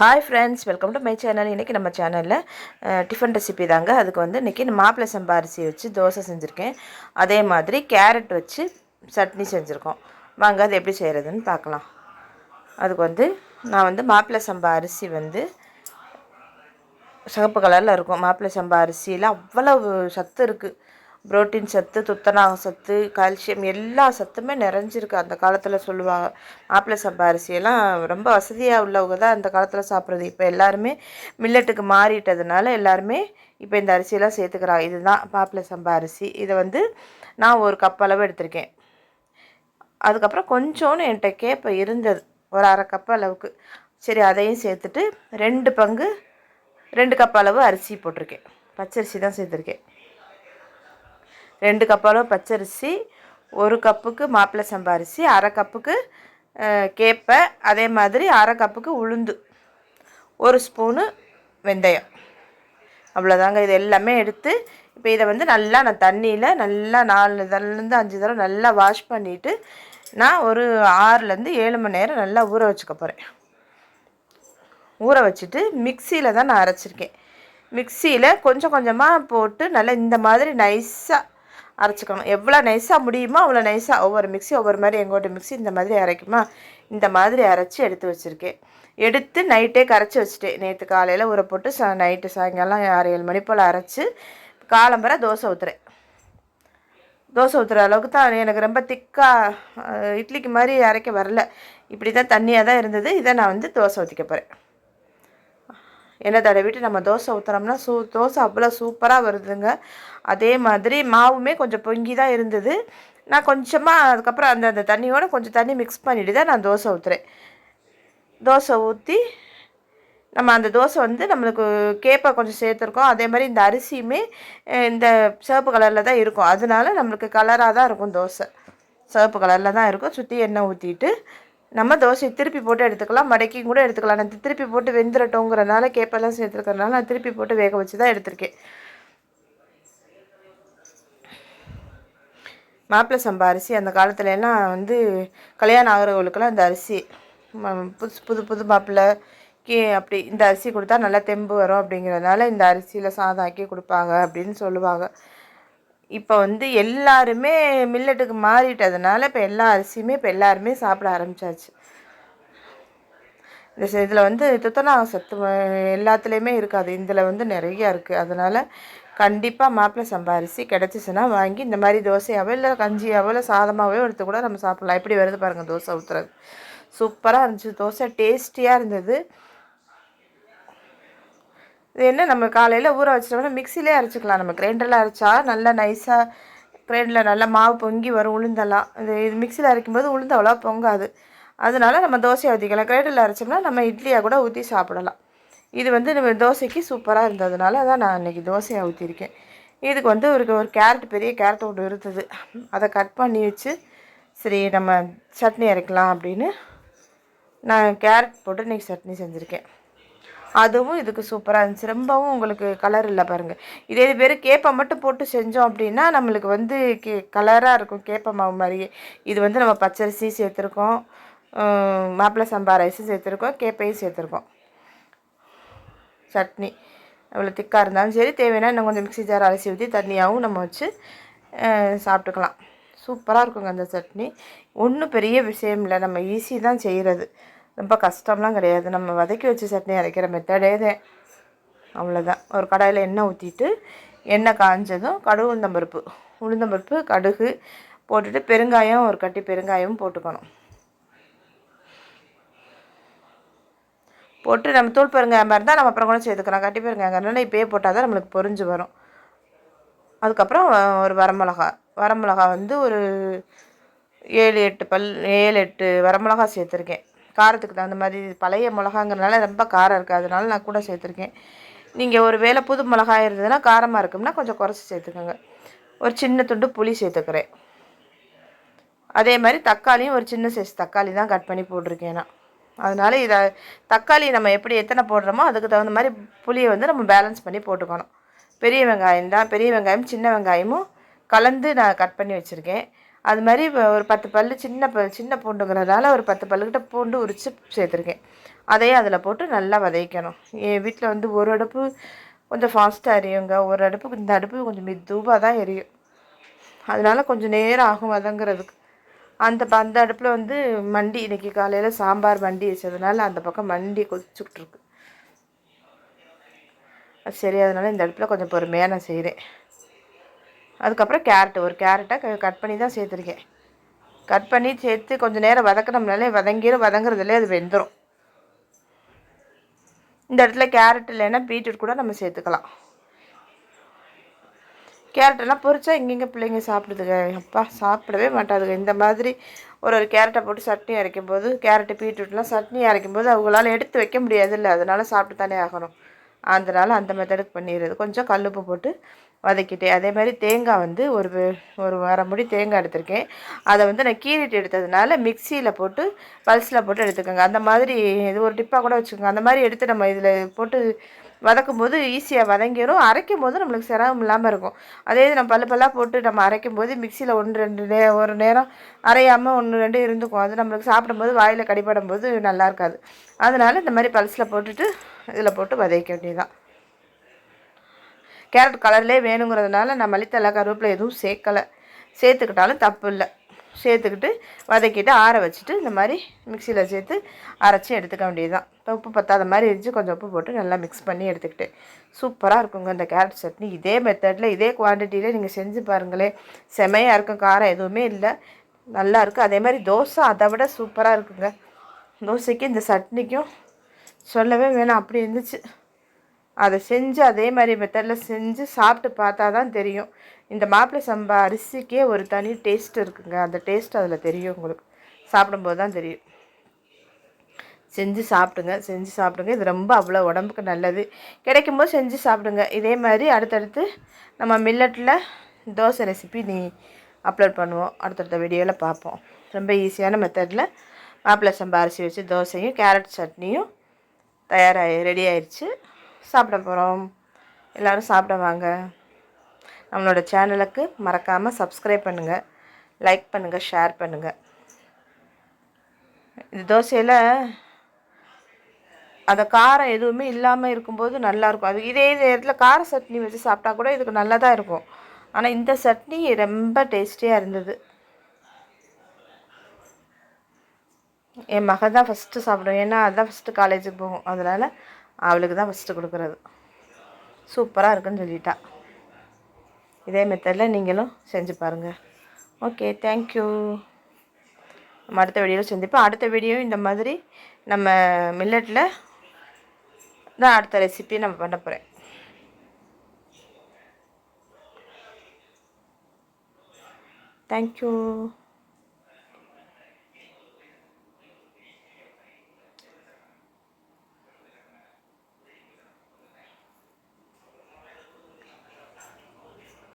Hi friends welcome to my channel இன்றைக்கி நம்ம சேனலில் டிஃபன் ரெசிபி தாங்க. அதுக்கு வந்து இன்றைக்கி மாப்பிள்ளை சம்பா அரிசி வச்சு தோசை செஞ்சுருக்கேன். அதே மாதிரி கேரட் வச்சு சட்னி செஞ்சுருக்கோம். வாங்க அது எப்படி செய்கிறதுன்னு பார்க்கலாம். அதுக்கு வந்து நான் வந்து மாப்பிள்ளை சம்பா அரிசி வந்து சிகப்பு கலரில் இருக்கும். மாப்பிள்ளை சம்பா அரிசியில் அவ்வளவு சத்து இருக்குது புரோட்டீன் சத்து துத்தநாக சத்து கால்சியம் எல்லா சத்துமே நிறைஞ்சிருக்கு. அந்த காலத்தில் சொல்லுவாங்க மாப்பிள்ளை சம்பா அரிசியெல்லாம் ரொம்ப வசதியாக உள்ளவங்க தான் அந்த காலத்தில் சாப்பிட்றது. இப்போ எல்லாருமே மில்லட்டுக்கு மாறிட்டதுனால எல்லாருமே இப்போ இந்த அரிசியெல்லாம் சேர்த்துக்கிறாங்க. இதுதான் மாப்பிள்ளை சம்பா அரிசி. இதை வந்து நான் ஒரு கப் அளவு எடுத்திருக்கேன். அதுக்கப்புறம் கொஞ்சோன்னு என்கிட்ட கேப்பை இருந்தது. ஒரு அரை கப் அளவுக்கு. சரி அதையும் சேர்த்துட்டு ரெண்டு பங்கு ரெண்டு கப் அளவு அரிசி போட்டிருக்கேன். பச்சரிசி தான் சேர்த்துருக்கேன். ரெண்டு கப்பாலோ பச்சரிசி ஒரு கப்புக்கு மாப்பிள்ளை சம்பா அரிசி அரை கப்புக்கு கேப்பை அதே மாதிரி அரை கப்புக்கு உளுந்து ஒரு ஸ்பூனு வெந்தயம். அவ்வளோதாங்க இது எல்லாமே எடுத்து இப்போ இதை வந்து நல்லா நான் தண்ணியில் நல்லா நாலு தரலேருந்து அஞ்சு தடவை நல்லா வாஷ் பண்ணிவிட்டு நான் ஒரு ஆறுலேருந்து ஏழு மணி நேரம் நல்லா ஊற வச்சுக்க போகிறேன் ஊற வச்சுட்டு மிக்சியில் தான் நான் அரைச்சிருக்கேன். மிக்சியில் கொஞ்சம் கொஞ்சமாக போட்டு நல்லா இந்த மாதிரி நைஸாக அரைச்சிக்கணும். எவ்வளோ நைஸாக முடியுமோ அவ்வளோ நைஸாக ஒவ்வொரு மிக்ஸி ஒவ்வொரு மாதிரி எங்கோட்ட மிக்ஸி இந்த மாதிரி அரைக்குமா? இந்த மாதிரி அரைச்சி எடுத்து வச்சுருக்கேன். எடுத்து நைட்டே கரைச்சி வச்சுட்டேன். நேற்று காலையில் ஊற போட்டு சா நைட்டு சாயங்காலம் ஆறு ஏழு மணி போல் அரைச்சி காலம்பரை தோசை ஊற்றுறேன் தோசை ஊற்றுற அளவுக்கு தான் எனக்கு ரொம்ப திக்காக இட்லிக்கு மாதிரி அரைக்க வரல. இப்படி தான் தண்ணியாக தான் இருந்தது. இதை நான் வந்து தோசை ஊற்றிக்க போகிறேன் எண்ணெய் தடவிட்டு நம்ம தோசை ஊற்றுறோம்னா சூ தோசை அவ்வளோ சூப்பராக வருதுங்க. அதே மாதிரி மாவுமே கொஞ்சம் பொங்கி தான் இருந்தது. நான் கொஞ்சமாக அதுக்கப்புறம் அந்த அந்த தண்ணியோடு கொஞ்சம் தண்ணி மிக்ஸ் பண்ணிவிட்டு தான் நான் தோசை ஊற்றுறேன் தோசை ஊற்றி நம்ம அந்த தோசை வந்து நம்மளுக்கு கேப்பை கொஞ்சம் சேர்த்துருக்கோம். அதே மாதிரி இந்த அரிசியுமே இந்த சிவப்பு கலரில் தான் இருக்கும். அதனால நம்மளுக்கு கலராக தான் இருக்கும் தோசை. சிவப்பு கலரில் தான் இருக்கும். சுற்றி எண்ணெய் ஊற்றிட்டு நம்ம தோசையை திருப்பி போட்டு எடுத்துக்கலாம். மடக்கியும் கூட எடுத்துக்கலாம். நான் திருப்பி போட்டு வெந்துடட்டோங்கிறனால கேப்பெல்லாம் சேர்த்துருக்கறனால நான் திருப்பி போட்டு வேக வச்சு தான் எடுத்திருக்கேன். மாப்பிள்ளை சம்பா அரிசி அந்த காலத்துல எல்லாம் வந்து கல்யாணம் ஆகிறவங்களுக்கெல்லாம் இந்த அரிசி புதுசு புது புது மாப்பிள்ளை கே அப்படி இந்த அரிசி கொடுத்தா நல்லா தெம்பு வரும் அப்படிங்கிறதுனால இந்த அரிசியில் சாதம் ஆக்கி கொடுப்பாங்க அப்படின்னு சொல்லுவாங்க. இப்போ வந்து எல்லாருமே மில்லட்டுக்கு மாறிட்டதுனால இப்போ எல்லா அரிசியுமே இப்போ எல்லாருமே சாப்பிட ஆரம்பிச்சாச்சு. இந்த இதில் வந்து துத்தநாக சத்து எல்லாத்துலேயுமே இருக்காது. இதில் வந்து நிறையா இருக்குது அதனால் கண்டிப்பாக மாப்பிள்ளை சம்பா அரிசி கிடச்சிச்சின்னா வாங்கி இந்த மாதிரி தோசையாவோ இல்லை கஞ்சியாவோ இல்லை சாதமாகவோ எடுத்து கூட நம்ம சாப்பிட்லாம். எப்படி வருது பாருங்கள் தோசை ஊற்றுறது சூப்பராக இருந்துச்சு. தோசை டேஸ்டியாக இருந்தது. இது என்ன நம்ம காலையில் ஊற வச்சிட்டோம்னா மிக்சிலே அரைச்சிக்கலாம். நம்ம கிரைண்டரில் அரைச்சா நல்லா நைஸாக கிரைண்டரில் நல்லா மாவு பொங்கி வரும் உளுந்தெல்லாம். இது இது மிக்சியில் அரைக்கும்போது உளுந்து அவ்வளோ பொங்காது. அதனால நம்ம தோசையை ஊற்றிக்கலாம் கிரைண்டரில் அரைச்சோம்னா நம்ம இட்லியாக கூட ஊற்றி சாப்பிடலாம். இது வந்து நம்ம தோசைக்கு சூப்பராக இருந்ததுனால தான் நான் இன்றைக்கி தோசையை ஊற்றிருக்கேன் இதுக்கு வந்து ஒரு ஒரு கேரட் பெரிய கேரட் ஒன்று இருந்தது. அதை கட் பண்ணி வச்சு சரி நம்ம சட்னி அரைக்கலாம் அப்படின்னு நான் கேரட் போட்டு இன்றைக்கி சட்னி செஞ்சுருக்கேன். அதுவும் இதுக்கு சூப்பராக இருந்துச்சு. ரொம்பவும் உங்களுக்கு கலர் இல்லை பாருங்கள் இதே இது பேர் கேப்பை மட்டும் போட்டு செஞ்சோம் அப்படின்னா நம்மளுக்கு வந்து கே கலராக இருக்கும் கேப்பை மாவு மாதிரியே. இது வந்து நம்ம பச்சரிசி சேர்த்துருக்கோம். ஹம், மாப்பிள்ளை சம்பா ரைஸும் சேர்த்துருக்கோம். கேப்பையும் சேர்த்துருக்கோம். சட்னி அவ்வளோ திக்காக இருந்தாலும் சரி தேவைன்னா இன்னும் கொஞ்சம் மிக்ஸி ஜார் அரிசி ஊற்றி தண்ணியாகவும் நம்ம வச்சு சாப்பிட்டுக்கலாம். சூப்பராக இருக்குங்க அந்த சட்னி. ஒன்றும் பெரிய விஷயம் இல்லை. நம்ம ஈஸி தான் செய்கிறது ரொம்ப கஷ்டம்லாம் கிடையாது. நம்ம வதக்கி வச்சு சட்னி அரைக்கிற மெத்தடே தான் அவ்வளோதான் ஒரு கடாயில் எண்ணெய் ஊற்றிட்டு எண்ணெய் காஞ்சதும் கடுகு உளுந்தம்பருப்பு உளுந்தம்பருப்பு கடுகு போட்டுட்டு பெருங்காயம் ஒரு கட்டி பெருங்காயம் போட்டுக்கணும். போட்டு நம்ம தூள் பெருங்காயம் இருந்தால் நம்ம அப்புறம் கூட சேர்த்துக்கலாம். கட்டி பெருங்காயங்கிறனால இப்போயே போட்டால் தான் நம்மளுக்கு பொறிஞ்சு வரும். அதுக்கப்புறம் ஒரு வரமிளகா. வரமிளகா வந்து ஒரு ஏழு எட்டு பல் ஏழு எட்டு வரமிளகா சேர்த்துருக்கேன். காரத்துக்கு தகுந்த மாதிரி பழைய மிளகாங்கிறனால ரொம்ப காரம் இருக்குது அதனால நான் கூட சேர்த்துருக்கேன். நீங்கள் ஒரு வேளை புது மிளகாய் இருந்ததுன்னா காரமாக இருக்கும்னா கொஞ்சம் குறைச்சி சேர்த்துக்கோங்க. ஒரு சின்ன துண்டு புளி சேர்த்துக்கிறேன். அதே மாதிரி தக்காளியும் ஒரு சின்ன சைஸ் தக்காளி தான் கட் பண்ணி போட்டிருக்கேன் நான். அதனால் இதை தக்காளி நம்ம எப்படி எத்தனை போடுறோமோ அதுக்கு தகுந்த மாதிரி புளியை வந்து நம்ம பேலன்ஸ் பண்ணி போட்டுக்கணும். பெரிய வெங்காயம் தான். பெரிய வெங்காயம் சின்ன வெங்காயமும் கலந்து நான் கட் பண்ணி வச்சுருக்கேன். அது மாதிரி ஒரு பத்து பல் சின்ன ப சின்ன பூண்டுங்கிறதால ஒரு பத்து பல்லுக்கிட்ட பூண்டு உரித்து சேர்த்துருக்கேன். அதையும் அதில் போட்டு நல்லா வதக்கணும். என் வீட்டில் வந்து ஒரு அடுப்பு கொஞ்சம் ஃபாஸ்ட்டாக எரியுங்க. ஒரு அடுப்பு இந்த அடுப்பு கொஞ்சம் மெதுவாக தான் எரியும். அதனால கொஞ்சம் நேரம் ஆகும் வதங்குறதுக்கு. அந்த அந்த அடுப்பில் வந்து மண்டி இன்றைக்கி காலையில் சாம்பார் மண்டி வச்சதுனால அந்த பக்கம் மண்டி கொதிச்சுக்கிட்டுருக்கு சரி அதனால் இந்த அடுப்பில் கொஞ்சம் பொறுமையாக நான் செய்கிறேன் அதுக்கப்புறம் கேரட்டு ஒரு கேரட்டை கட் பண்ணி தான் சேர்த்துருக்கேன். கட் பண்ணி சேர்த்து கொஞ்சம் நேரம் வதக்கினோம்னாலே வதங்கிடும் வதங்குறதுலே அது வெந்துடும் இந்த இடத்துல கேரட் இல்லைன்னா பீட்ரூட் கூட நம்ம சேர்த்துக்கலாம். கேரட்டெல்லாம் பொரிச்சா இங்கெங்கே பிள்ளைங்க சாப்பிடுதுங்க. அப்பா சாப்பிடவே மாட்டாதுங்க. இந்த மாதிரி ஒரு ஒரு கேரட்டை போட்டு சட்னி அரைக்கும் போது கேரட்டு பீட்ரூட்லாம் சட்னி அரைக்கும் போது அவங்களால எடுத்து வைக்க முடியாது இல்லை அதனால் சாப்பிட்டு தானே ஆகணும். அதனால் அந்த மெத்தடுக்கு பண்ணிடுறது. கொஞ்சம் கல்லுப்பு போட்டு வதக்கிட்டேன். அதே மாதிரி தேங்காய் வந்து ஒரு ஒரு வரமுடி தேங்காய் எடுத்திருக்கேன். அதை வந்து நான் கீறிட்டு எடுத்ததுனால மிக்சியில் போட்டு பல்ஸில் போட்டு எடுத்துக்கோங்க. அந்த மாதிரி இது ஒரு டிப்பாக கூட வச்சுக்கோங்க. அந்த மாதிரி எடுத்து நம்ம இதில் போட்டு வதக்கும் போது ஈஸியாக வதங்கிடும் அரைக்கும் போது நம்மளுக்கு சிரமம் இல்லாமல் இருக்கும். அதே இது நம்ம பல்லு பல்லாக போட்டு நம்ம அரைக்கும் போது மிக்சியில் ஒன்று ரெண்டு நே ஒரு நேரம் அரையாமல் ஒன்று ரெண்டு இருந்துக்கும். அது நம்மளுக்கு சாப்பிடும்போது வாயில் கடிப்படும் போது நல்லா இருக்காது. அதனால் இந்த மாதிரி பல்ஸில் போட்டுட்டு இதில் போட்டு வதக்க வேண்டியதுதான். கேரட் கலர்லேயே வேணுங்கிறதுனால நான் மல்லித்தலை கருவேப்பிலை எதுவும் சேர்க்கலை. சேர்த்துக்கிட்டாலும் தப்பு இல்லை. சேர்த்துக்கிட்டு வதக்கிட்டு ஆற வச்சுட்டு இந்த மாதிரி மிக்சியில் சேர்த்து அரைச்சி எடுத்துக்க வேண்டியது தான் உப்பு பத்தாத மாதிரி இருந்துச்சு கொஞ்சம் உப்பு போட்டு நல்லா மிக்ஸ் பண்ணி எடுத்துக்கிட்டு. சூப்பராக இருக்குங்க இந்த கேரட் சட்னி. இதே மெத்தடில் இதே குவான்டிட்டியில் நீங்கள் செஞ்சு பாருங்களேன். செமையாக இருக்கும். காரம் எதுவுமே இல்லை. நல்லா இருக்குது அதே மாதிரி தோசை அதை விட சூப்பராக இருக்குங்க. தோசைக்கும் இந்த சட்னிக்கும் சொல்லவே வேணாம். அப்படி இருந்துச்சு. அதை செஞ்சு அதே மாதிரி மெத்தடில் செஞ்சு சாப்பிட்டு பார்த்தா தான் தெரியும். இந்த மாப்பிள்ளை சம்பா அரிசிக்கே ஒரு தனி டேஸ்ட் இருக்குங்க. அந்த டேஸ்ட் அதில் தெரியும் உங்களுக்கு. சாப்பிடும்போது தான் தெரியும். செஞ்சு சாப்பிடுங்க செஞ்சு சாப்பிடுங்க. இது ரொம்ப அவ்வளோ உடம்புக்கு நல்லது. கிடைக்கும்போது செஞ்சு சாப்பிடுங்க. இதே மாதிரி அடுத்தடுத்து நம்ம மில்லட்டில் தோசை ரெசிபி நீ அப்லோட் பண்ணுவோம். அடுத்தடுத்த வீடியோவில் பார்ப்போம். ரொம்ப ஈஸியான மெத்தடில் மாப்பிள்ளை சம்பா அரிசி வச்சு தோசையும் கேரட் சட்னியும் தயாராகி ரெடி ஆயிடுச்சு சாப்பிட போகிறோம் எல்லோரும் சாப்பிட வாங்க நம்மளோட சேனலுக்கு மறக்காமல் சப்ஸ்கிரைப் பண்ணுங்கள் லைக் பண்ணுங்கள் ஷேர் பண்ணுங்கள் இது தோசையில் அந்த காரம் எதுவுமே இல்லாமல் இருக்கும்போது நல்லாயிருக்கும் அது இதே நேரத்தில் கார சட்னி வச்சு சாப்பிட்டா கூட இதுக்கு நல்லா தான் இருக்கும். ஆனால் இந்த சட்னி ரொம்ப டேஸ்டியாக இருந்தது. என் மகன் தான் ஃபஸ்ட்டு சாப்பிடும். ஏன்னா அதுதான் ஃபஸ்ட்டு காலேஜுக்கு போகும். அதனால் அவளுக்கு தான் ஃபஸ்ட்டு கொடுக்குறது. சூப்பராக இருக்குன்னு சொல்லிட்டா. இதே மெத்தடில் நீங்களும் செஞ்சு பாருங்கள் ஓகே தேங்க்யூ நம்ம அடுத்த வீடியோவில் சந்திப்போம். அடுத்த வீடியோ இந்த மாதிரி நம்ம மில்லட்டில் தான் அடுத்த ரெசிபி நம்ம பண்ண போகிறேன் தேங்க்யூ